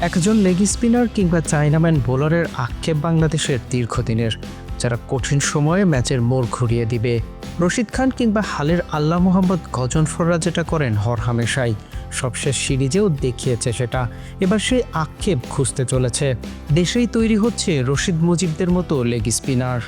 একজন leg spinner কিংবা চাইনাম্যান বোলারের আক্ষেপ বাংলাদেশের দীর্ঘদিনের, যারা কঠিন সময়ে ম্যাচের মোড় ঘুরিয়ে দিবে। রশিদ খান কিংবা হালের আল্লাহ মোহাম্মদ গজনফররা যেটা করেন হরহামেশাই সবশেষ সিরিজেও দেখিয়েছে সেটা। এবার সেই আক্ষেপ খুঁজতে চলেছে। দেশেই তৈরি হচ্ছে রশিদ মুজিবদের মতো লেগ স্পিনার।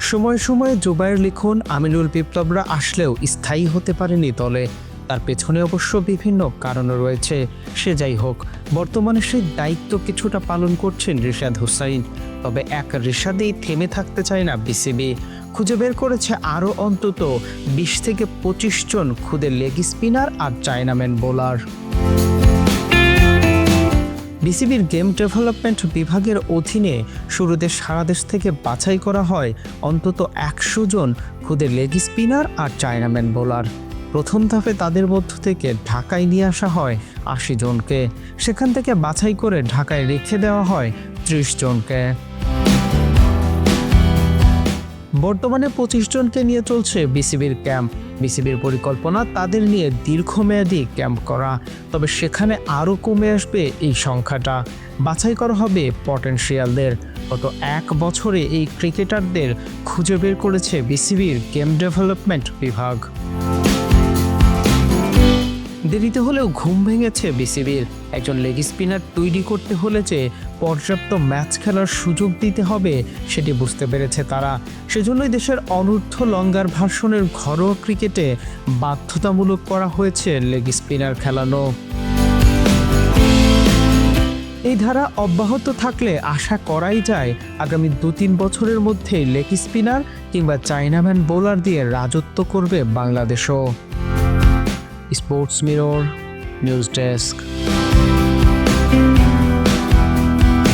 সময়ে সময়ে জুবাইর লিখুন আমিনুল বিপ্লবরা আসলেও স্থায়ী হতে পারেনি দলে। তার পেছনে অবশ্য বিভিন্ন কারণ রয়েছে। সে যাই হোক, বর্তমানে সেই দায়িত্ব কিছুটা পালন করছেন রিশাদ হুসাইন। তবে এক রিশাদেই থেমে থাকতে চায় না বিসিবি। খুঁজে বের করেছে আরও অন্তত বিশ থেকে পঁচিশ জন খুদে লেগ স্পিনার আর চায়নাম্যান বোলার। বিসিবির গেম ডেভেলপমেন্ট বিভাগের অধীনে শুরুতে সারা দেশ থেকে বাছাই করা হয় অন্তত একশো জন খুদে লেগ স্পিনার আর চায়নাম্যান বোলার। প্রথম ধাপে তাদের মধ্য থেকে ঢাকায় নিয়ে আসা হয় আশি জনকে। সেখান থেকে বাছাই করে ঢাকায় রেখে দেওয়া হয় ত্রিশ জনকে। বর্তমানে পঁচিশ জনকে নিয়ে চলছে বিসিবির ক্যাম্প। বিসিবির পরিকল্পনা তাদের নিয়ে দীর্ঘমেয়াদী ক্যাম্প করা। তবে সেখানে আরও কমে আসবে এই সংখ্যাটা। বাছাই করা হবে পটেনশিয়ালদের। গত এক বছরে এই ক্রিকেটারদের খুঁজে বের করেছে বিসিবির গেম ডেভেলপমেন্ট বিভাগ। দেরিতে হলেও ঘুম ভেঙেছে বিসিবির। একজন লেগ স্পিনার তৈরি করতে হলে যে পর্যাপ্ত ম্যাচ খেলার সুযোগ দিতে হবে, সেটি বুঝতে পেরেছে তারা। সেজন্যই দেশের অনূর্ধ্ব লঙ্গার ভাষণের ঘরোয়া ক্রিকেটে বাধ্যতামূলক করা হয়েছে লেগ স্পিনার খেলানো। এই ধারা অব্যাহত থাকলে আশা করাই যায় আগামী দু তিন বছরের মধ্যে লেগ স্পিনার কিংবা চাইনাম্যান বোলার দিয়ে রাজত্ব করবে বাংলাদেশও। Sports Mirror News Desk.